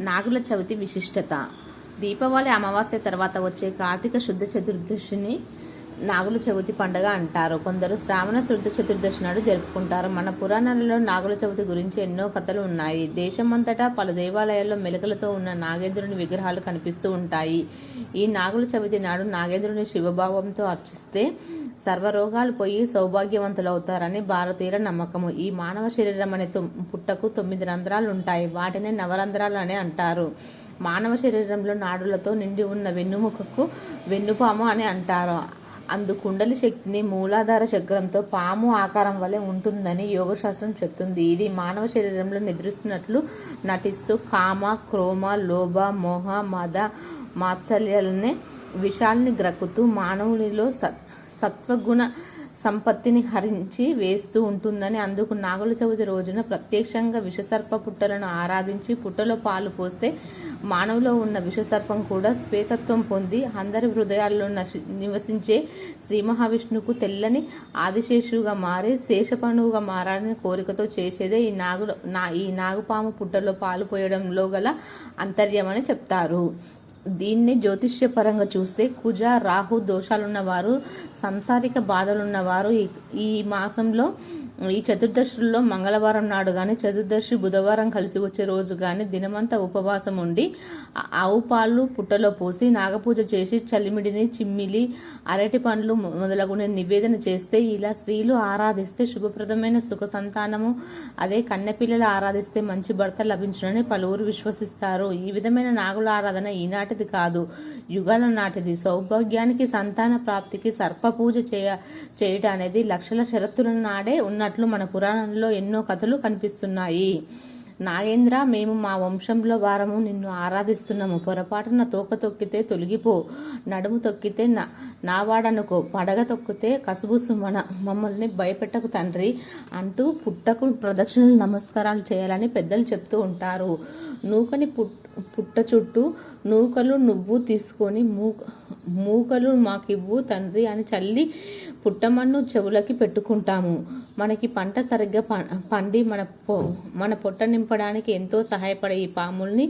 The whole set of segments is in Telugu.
నాగుల చవితి విశిష్టత. దీపావళి అమావాస్య తర్వాత వచ్చే కార్తీక శుద్ధ చతుర్దశిని నాగుల చవితి పండుగ అంటారు. కొందరు శ్రావణ శుద్ధ చతుర్దశి నాడు జరుపుకుంటారు. మన పురాణాలలో నాగుల చవితి గురించి ఎన్నో కథలు ఉన్నాయి. దేశమంతటా పలు దేవాలయాల్లో మెలకలతో ఉన్న నాగేంద్రుని విగ్రహాలు కనిపిస్తూ ఉంటాయి. ఈ నాగుల చవితి నాడు నాగేంద్రుని శివభావంతో అర్చిస్తే సర్వరోగాలు పోయి సౌభాగ్యవంతులవుతారని భారతీయుల నమ్మకము. ఈ మానవ శరీరం అనే పుట్టకు తొమ్మిది రంధ్రాలు ఉంటాయి. వాటిని నవరంధ్రాలు అని అంటారు. మానవ శరీరంలో నాడులతో నిండి ఉన్న వెన్నుముకకు వెన్నుపాము అని అంటారు. అందు కుండలి శక్తిని మూలాధార చక్రంతో పాము ఆకారం వలె ఉంటుందని యోగశాస్త్రం చెప్తుంది. ఇది మానవ శరీరంలో నిద్రిస్తున్నట్లు నటిస్తూ కామ క్రోమ లోభ మోహ మద మాత్సల్యాలనే విషాల్ని గ్రక్కుతూ మానవునిలో సత్ సత్వగుణ సంపత్తిని హరించి వేస్తూ ఉంటుందని అందుకు నాగుల చవితి రోజున ప్రత్యక్షంగా విషసర్ప పుట్టలను ఆరాధించి పుట్టలో పాలు పోస్తే మానవులో ఉన్న విషసర్పం కూడా శ్వేతత్వం పొంది అందరి హృదయాల్లో నివసించే శ్రీ మహావిష్ణువుకు తెల్లని ఆదిశేషువుగా మారి శేషపణువుగా మారాలని కోరికతో చేసేదే ఈ నాగు నా ఈ నాగుపాము పుట్టలో పాలు పోయడంలో గల అంతర్యమని చెప్తారు. దీన్ని జ్యోతిష్యపరంగా చూస్తే కుజ రాహు దోషాలున్నవారు సంసారిక బాధలున్నవారు ఈ ఈ మాసంలో ఈ చతుర్దశుల్లో మంగళవారం నాడు కానీ చతుర్దశి బుధవారం కలిసి వచ్చే రోజు కానీ దినమంతా ఉపవాసం ఉండి ఆవు పాలు పుట్టలో పోసి నాగపూజ చేసి చలిమిడిని చిమ్మిలి అరటి పండ్లు మొదలగునే నివేదన చేస్తే ఇలా స్త్రీలు ఆరాధిస్తే శుభప్రదమైన సుఖ సంతానము. అదే కన్నెపిల్లలు ఆరాధిస్తే మంచి భర్త లభించునని పలువురు విశ్వసిస్తారు. ఈ విధమైన నాగుల ఆరాధన ఈనాటిది కాదు. యుగాల నాటిది. సౌభాగ్యానికి సంతాన ప్రాప్తికి సర్ప పూజ చేయ చేయటం అనేది లక్షల షరతుల నాడే ఉన్న ఉన్నట్లు మన పురాణంలో ఎన్నో కథలు కనిపిస్తున్నాయి. నాగేంద్ర మేము మా వంశంలో వారము నిన్ను ఆరాధిస్తున్నాము. పొరపాటున తోక తొక్కితే తొలగిపో నడుము తొక్కితే నా నావాడనుకో పడగ తొక్కితే కసుబుసు మన మమ్మల్ని భయపెట్టకు తండ్రి అంటూ పుట్టకు ప్రదక్షిణలు నమస్కారాలు చేయాలని పెద్దలు చెప్తూ ఉంటారు. నూకని పుట్ పుట్ట చుట్టూ నూకలు నువ్వు తీసుకొని మూక మూకలు మాకివ్వు తండ్రి అని చల్లి పుట్టమన్ను చెవులకి పెట్టుకుంటాము. మనకి పంట సరిగ్గా ప- పండి మన పొ మన పొట్ట నింపడానికి ఎంతో సహాయపడే ఈ పాముల్ని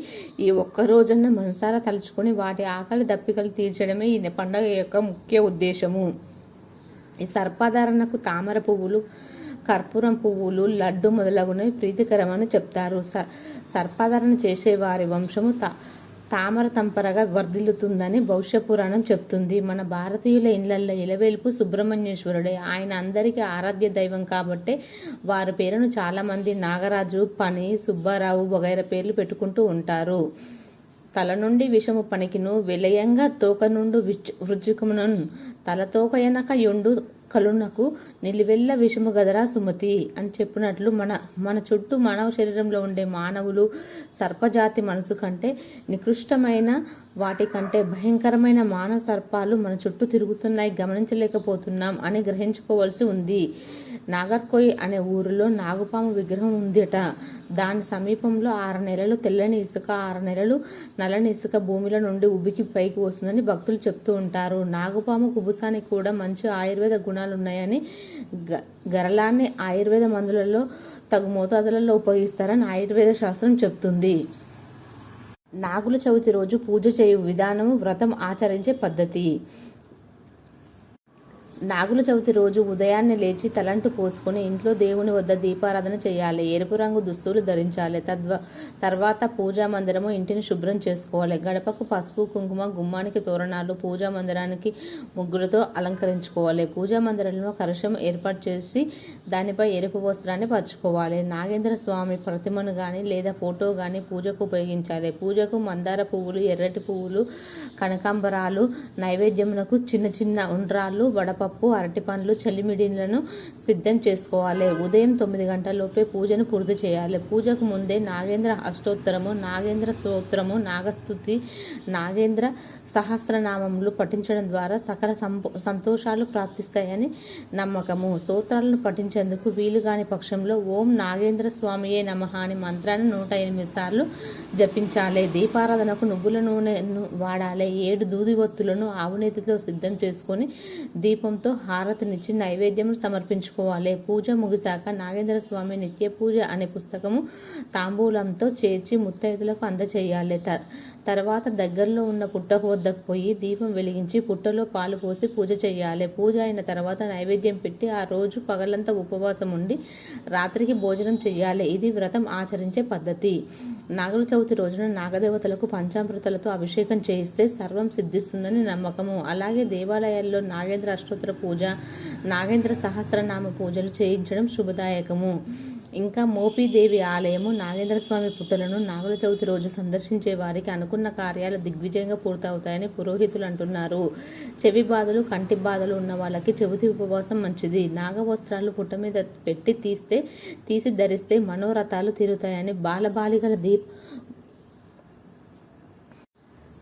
ఈ ఒక్క రోజున మనసారా తలుచుకొని వాటి ఆకలి దప్పికలు తీర్చడమే ఈ పండగ యొక్క ముఖ్య ఉద్దేశము. ఈ సర్పాధారణకు తామర పువ్వులు కర్పూరం పువ్వులు లడ్డు మొదలగునవి ప్రీతికరమని చెప్తారు. సర్పాధారణ చేసే వారి వంశము తా తామర తంపరగా వర్ధిల్లుతుందని భవిష్య పురాణం చెప్తుంది. మన భారతీయుల ఇళ్ళల్లో ఇలవేల్పు సుబ్రహ్మణ్యేశ్వరుడే. ఆయన అందరికీ ఆరాధ్య దైవం కాబట్టే వారి పేరును చాలామంది నాగరాజు పని సుబ్బారావు వగైరా పేర్లు పెట్టుకుంటూ ఉంటారు. తల నుండి విషము పనికిను విలయంగా తోక నుండు వృజ్జుకమునన్ తల తోక ఎనక యొండు కలునకు నిలువెల్ల విషము గదరా సుమతి అని చెప్పినట్లు మన మన చుట్టూ మానవ శరీరంలో ఉండే మానవులు సర్పజాతి మనసు కంటే నికృష్టమైన వాటి కంటే భయంకరమైన మానవ సర్పాలు మన చుట్టూ తిరుగుతున్నాయి గమనించలేకపోతున్నాం అని గ్రహించుకోవాల్సి ఉంది. నాగర్కోయి అనే ఊరిలో నాగుపాము విగ్రహం ఉందిట. దాని సమీపంలో ఆరు నెలలు తెల్లని ఇసుక ఆరు నెలలు నల్లని ఇసుక భూమిలో నుండి ఉబ్బికి పైకి వస్తుందని భక్తులు చెప్తూ ఉంటారు. నాగుపాము కుబుసానికి కూడా మంచి ఆయుర్వేద గుణాలు ఉన్నాయని గ గరలాన్ని ఆయుర్వేద మందులలో తగు మోతాదులలో ఉపయోగిస్తారని ఆయుర్వేద శాస్త్రం చెప్తుంది. నాగుల చవితి రోజు పూజ చేయు విధానము వ్రతం ఆచరించే పద్ధతి. నాగుల చవితి రోజు ఉదయాన్నే లేచి తలంటు పోసుకొని ఇంట్లో దేవుని వద్ద దీపారాధన చేయాలి. ఎరుపు రంగు దుస్తులు ధరించాలి. తద్వ తర్వాత పూజా మందిరము ఇంటిని శుభ్రం చేసుకోవాలి. గడపకు పసుపు కుంకుమ గుమ్మానికి తోరణాలు పూజా మందిరానికి ముగ్గులతో అలంకరించుకోవాలి. పూజా మందిరంలో కలశం ఏర్పాటు చేసి దానిపై ఎరుపు వస్త్రాన్ని పరుచుకోవాలి. నాగేంద్ర స్వామి ప్రతిమను కానీ లేదా ఫోటో కానీ పూజకు ఉపయోగించాలి. పూజకు మందార పువ్వులు ఎర్రటి పువ్వులు కనకాంబరాలు నైవేద్యములకు చిన్న చిన్న ఉండ్రాళ్ళు వడప పప్పు అరటిపండ్లు చలిమిడిలను సిద్ధం చేసుకోవాలి. ఉదయం తొమ్మిది గంటలలోపే పూజను పూర్తి చేయాలి. పూజకు ముందే నాగేంద్ర అష్టోత్తరము నాగేంద్ర స్తోత్రము నాగస్తుతి నాగేంద్ర సహస్రనామములు పఠించడం ద్వారా సకల సంపో సంతోషాలు ప్రాప్తిస్తాయని నమ్మకము. సూత్రాలను పఠించేందుకు వీలు కాని పక్షంలో ఓం నాగేంద్ర స్వామియే నమ అని మంత్రాన్ని నూట ఎనిమిది సార్లు జపించాలి. దీపారాధనకు నువ్వుల నూనెను వాడాలి. ఏడు దూది ఒత్తులను ఆవునేతితో సిద్ధం చేసుకొని దీపం ధూపంతో హారతినిచ్చి నైవేద్యం సమర్పించుకోవాలి. పూజ ముగిశాక నాగేంద్ర స్వామి నిత్య పూజ అనే పుస్తకము తాంబూలంతో చేర్చి ముత్తైదులకు అందచేయాలి. త తర్వాత దగ్గరలో ఉన్న పుట్టకు వద్దకు పోయి దీపం వెలిగించి పుట్టలో పాలు పోసి పూజ చేయాలి. పూజ అయిన తర్వాత నైవేద్యం పెట్టి ఆ రోజు పగలంతా ఉపవాసం ఉండి రాత్రికి భోజనం చేయాలి. ఇది వ్రతం ఆచరించే పద్ధతి. నాగల చవితి రోజున నాగదేవతలకు పంచామృతలతో అభిషేకం చేయిస్తే సర్వం సిద్ధిస్తుందని నమ్మకము. అలాగే దేవాలయాల్లో నాగేంద్ర అష్టోత్తర పూజ నాగేంద్ర సహస్రనామ పూజలు చేయించడం శుభదాయకము. ఇంకా మోపీదేవి ఆలయము నాగేంద్ర స్వామి పుట్టలను నాగుల చవితి రోజు సందర్శించే వారికి అనుకున్న కార్యాలు దిగ్విజయంగా పూర్తవుతాయని పురోహితులు అంటున్నారు. చెవి బాధలు కంటి బాధలు ఉన్న వాళ్ళకి చెవితి ఉపవాసం మంచిది. నాగ వస్త్రాలు పుట్ట మీద పెట్టి తీస్తే తీసి ధరిస్తే మనోరథాలు తీరుతాయని బాలబాలికల దీప్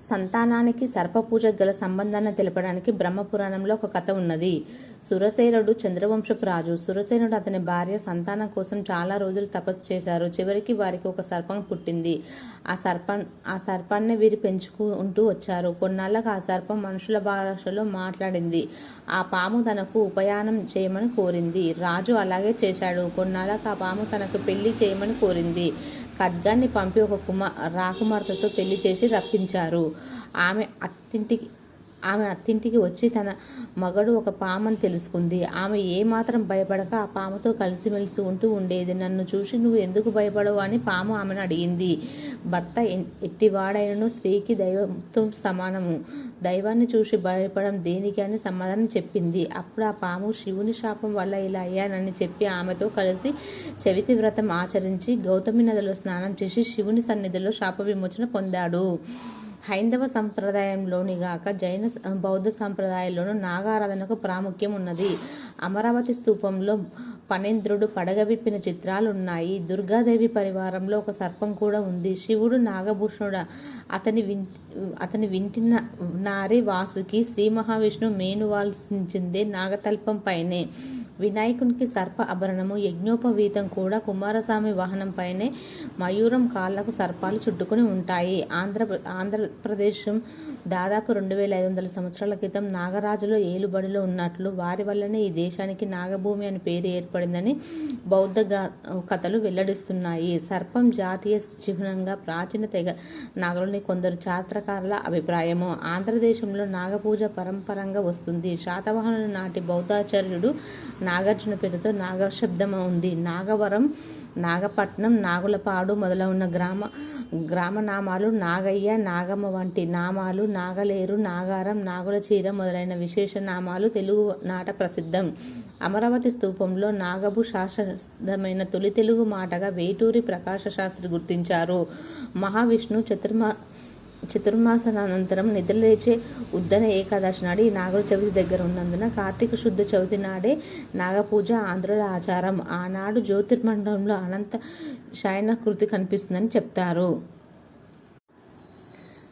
సంతానానికి సర్పపూజ గల సంబంధాన్ని తెలపడానికి బ్రహ్మపురాణంలో ఒక కథ ఉన్నది. సురసేనుడు చంద్రవంశపు రాజు. సురసేనుడు అతని భార్య సంతానం కోసం చాలా రోజులు తపస్సు చేశారు. చివరికి వారికి ఒక సర్పం పుట్టింది. ఆ సర్పం ఆ సర్పాన్ని వీరు పెంచుకుంటూ వచ్చారు. కొన్నాళ్ళకు ఆ సర్పం మనుషుల భాషలో మాట్లాడింది. ఆ పాము తనకు ఉపయానం చేయమని కోరింది. రాజు అలాగే చేశాడు. కొన్నాళ్ళకు ఆ పాము తనకు పెళ్ళి చేయమని కోరింది. ఖడ్గాన్ని పంపి ఒక కుమార్ రాకుమార్తెతో పెళ్ళి చేసి రప్పించారు. ఆమె అత్తింటికి ఆమె అత్తింటికి వచ్చి తన మగడు ఒక పామని తెలుసుకుంది. ఆమె ఏమాత్రం భయపడక ఆ పాముతో కలిసిమెలిసి ఉంటూ ఉండేది. నన్ను చూసి నువ్వు ఎందుకు భయపడవు అని పాము ఆమెను అడిగింది. భర్త ఎట్టివాడైనను స్త్రీకి దైవంతో సమానము. దైవాన్ని చూసి భయపడడం దేనికి అని సమాధానం చెప్పింది. అప్పుడు ఆ పాము శివుని శాపం వల్ల ఇలా అయ్యానని చెప్పి ఆమెతో కలిసి చవితి వ్రతం ఆచరించి గౌతమి నదిలో స్నానం చేసి శివుని సన్నిధిలో శాప విమోచన పొందాడు. హైందవ సంప్రదాయంలోని గాక జైన బౌద్ధ సంప్రదాయంలోనూ నాగారాధనకు ప్రాముఖ్యం ఉన్నది. అమరావతి స్తూపంలో పనేంద్రుడు పడగ విప్పిన చిత్రాలు ఉన్నాయి దుర్గాదేవి పరివారంలో ఒక సర్పం కూడా ఉంది. శివుడు నాగభూషణుడు. అతని విన్ అతని వింటిన నారి వాసుకి శ్రీ మహావిష్ణు మేనువాల్సించిందే నాగతల్పం పైనే. వినాయకునికి సర్ప ఆభరణము యజ్ఞోపవీతం కూడా కుమారస్వామి వాహనంపైనే మయూరం కాళ్ళకు సర్పాలు చుట్టుకుని ఉంటాయి. ఆంధ్ర ఆంధ్రప్రదేశం దాదాపు రెండు వేల ఐదు వందల సంవత్సరాల క్రితం నాగరాజులు ఏలుబడిలో ఉన్నట్లు వారి వల్లనే ఈ దేశానికి నాగభూమి అని పేరు ఏర్పడిందని బౌద్ధ కథలు వెల్లడిస్తున్నాయి. సర్పం జాతీయ చిహ్నంగా ప్రాచీన తెగ నాగలని కొందరు చాత్రకారుల అభిప్రాయము. ఆంధ్రదేశంలో నాగపూజ పరంపరంగా వస్తుంది. శాతవాహనుల నాటి బౌద్ధాచార్యుడు నాగార్జున పేరుతో నాగశబ్దం ఉంది నాగవరం నాగపట్నం నాగులపాడు మొదలవున్న గ్రామ గ్రామ నామాలు నాగయ్య నాగమ్మ వంటి నామాలు నాగలేరు నాగారం నాగుల చీర మొదలైన విశేష నామాలు తెలుగు నాట ప్రసిద్ధం. అమరావతి స్తూపంలో నాగబు శాశ్వతమైన తొలి తెలుగు మాటగా వేటూరి ప్రకాశ శాస్త్రి గుర్తించారు. మహావిష్ణు చతుర్మ చతుర్మాసానంతరం నిద్రలేచే ఉద్దన ఏకాదశి నాడు ఈ నాగుల చవితి దగ్గర ఉన్నందున కార్తీక శుద్ధ చవితి నాడే నాగపూజ ఆంధ్రుల ఆచారం. ఆనాడు జ్యోతిర్మండలంలో అనంత శయన కృతి కనిపిస్తుందని చెప్తారు.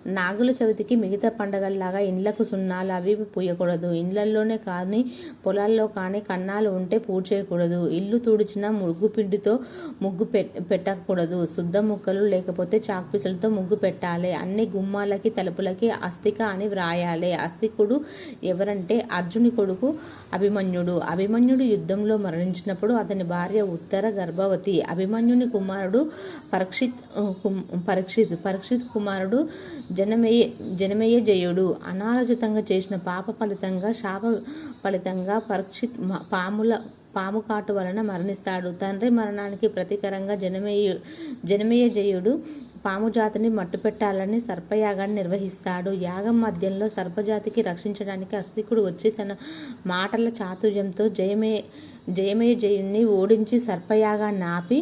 నాగుల చవితికి మిగతా పండగల్లాగా ఇండ్లకు సున్నాలు అవి పూయకూడదు. ఇండ్లల్లోనే కానీ పొలాల్లో కానీ కన్నాలు ఉంటే పూజ చేయకూడదు. ఇల్లు తుడిచిన ముగ్గు పిండితో ముగ్గు పెట్టకూడదు. శుద్ధ ముక్కలు లేకపోతే చాక్పీసులతో ముగ్గు పెట్టాలి. అన్ని గుమ్మాలకి తలుపులకి అస్తిక అని వ్రాయాలి. అస్తికుడు ఎవరంటే అర్జుని కొడుకు అభిమన్యుడు. అభిమన్యుడు యుద్ధంలో మరణించినప్పుడు అతని భార్య ఉత్తర గర్భవతి. అభిమన్యుని కుమారుడు పరీక్షిత్ పరీక్షిత్ పరీక్షిత్ కుమారుడు జనమేయ జనమేయ జయుడు. అనాలోచితంగా చేసిన పాప ఫలితంగా శాప ఫలితంగా పరీక్షిత్ పాముల పాము కాటు వలన మరణిస్తాడు. తండ్రి మరణానికి ప్రతీకరంగా జనమేయు జనమేయ జయుడు పాము జాతిని మట్టుపెట్టాలని సర్పయాగాన్ని నిర్వహిస్తాడు. యాగం మధ్యంలో సర్పజాతికి రక్షించడానికి అస్తికుడు వచ్చి తన మాటల చాతుర్యంతో జయమే జయమేజయుణ్ణి ఓడించి సర్పయాగాన్ని ఆపి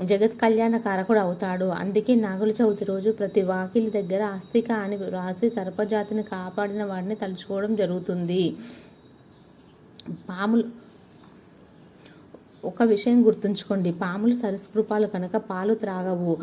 జగత్ కళ్యాణ కారకుడు అవుతాడు. అందుకే నాగుల చవితి రోజు ప్రతి వాకిలి దగ్గర అస్తిక అని రాసి సర్పజాతిని కాపాడిన వాడిని తలుచుకోవడం జరుగుతుంది. పాములు ఒక విషయం గుర్తుంచుకోండి. పాములు సరీసృపాలు కనుక పాలు త్రాగవు.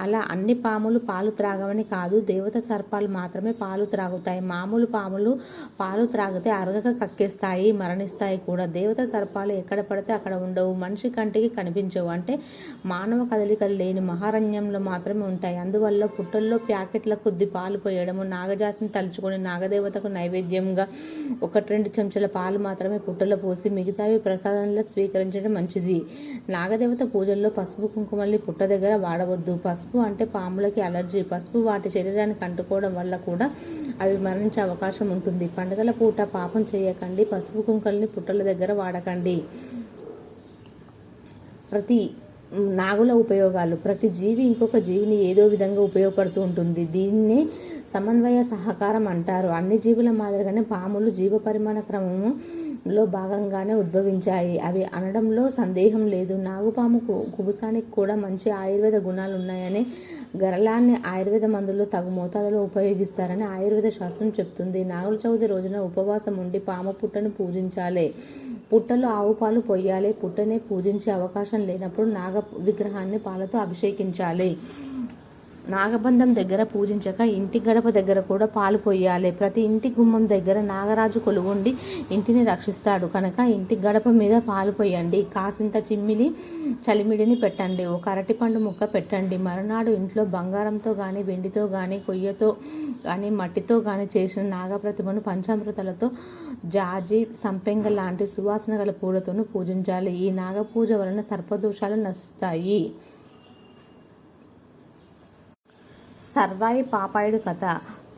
అలా అన్ని పాములు పాలు త్రాగవని కాదు. దేవత సర్పాలు మాత్రమే పాలు త్రాగుతాయి. మామూలు పాములు పాలు త్రాగితే అరగక కక్కేస్తాయి మరణిస్తాయి కూడా. దేవత సర్పాలు ఎక్కడ పడితే అక్కడ ఉండవు. మనిషి కంటికి కనిపించవు. అంటే మానవ కదలికలు లేని మహారణ్యంలో మాత్రమే ఉంటాయి. అందువల్ల పుట్టల్లో ప్యాకెట్ల కొద్ది పాలు పోయడము నాగజాతిని తలుచుకొని నాగదేవతకు నైవేద్యంగా ఒకటి రెండు చెంచాల పాలు మాత్రమే పుట్టలో పోసి మిగతావి ప్రసాదంలో స్వీకరించడం మంచిది. నాగదేవత పూజల్లో పసుపు కుంకుమల్ని పుట్ట దగ్గర వాడవద్దు. పసుపు అంటే పాములకి అలర్జీ. పసుపు వాటి శరీరానికి అంటుకోవడం వల్ల కూడా అవి మరణించే అవకాశం ఉంటుంది. పండుగల పూట పాపం చేయకండి. పసుపు కుంకుల్ని పుట్టల దగ్గర వాడకండి. ప్రతి నాగుల ఉపయోగాలు. ప్రతి జీవి ఇంకొక జీవిని ఏదో విధంగా ఉపయోగపడుతూ ఉంటుంది. దీన్నే సమన్వయ సహకారం అంటారు. అన్ని జీవుల మాదిరిగానే పాములు జీవ పరిమాణ క్రమము లో భాగంగానే ఉద్భవించాయి. అవి అనడంలో సందేహం లేదు. నాగుపాము కు- కుబుసానికి కూడా మంచి ఆయుర్వేద గుణాలు ఉన్నాయని గరళాన్ని ఆయుర్వేద మందుల్లో తగు మోతాదులో ఉపయోగిస్తారని ఆయుర్వేద శాస్త్రం చెప్తుంది. నాగుల చవితి రోజున ఉపవాసం ఉండి పాము పుట్టను పూజించాలి. పుట్టలో ఆవు పాలు పొయ్యాలి. పుట్టనే పూజించే అవకాశం లేనప్పుడు నాగ విగ్రహాన్ని పాలతో అభిషేకించాలి. నాగబంధం దగ్గర పూజించక ఇంటి గడప దగ్గర కూడా పాలు పొయ్యాలి ప్రతి ఇంటి గుమ్మం దగ్గర నాగరాజు కొలువుండి ఇంటిని రక్షిస్తాడు. కనుక ఇంటి గడప మీద పాలు పొయ్యండి కాసింత చిమ్మిలి చలిమిడిని పెట్టండి. ఒక అరటిపండు ముక్క పెట్టండి. మరునాడు ఇంట్లో బంగారంతో కానీ వెండితో కానీ కొయ్యతో కానీ మట్టితో కానీ చేసిన నాగప్రతిమను పంచామృతాలతో జాజి సంపెంగ లాంటి సువాసన గల పూలతోనూ పూజించాలి. ఈ నాగపూజ వలన సర్పదోషాలు నశిస్తాయి. సర్వాయి పాపాయుడు కథ.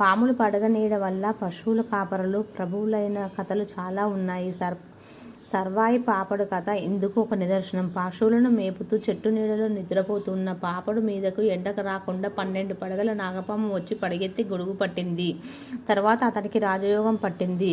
పాములు పడగనీయడ వల్ల పశువుల కాపరులు ప్రభువులైన కథలు చాలా ఉన్నాయి. సర్ సర్వాయి పాపడు కథ ఇందుకు ఒక నిదర్శనం. పశువులను మేపుతూ చెట్టు నీడలో నిద్రపోతున్న పాపడు మీదకు ఎండకు రాకుండా పన్నెండు పడగల నాగపాము వచ్చి పడగెత్తి గొడుగు పట్టింది. తర్వాత అతనికి రాజయోగం పట్టింది.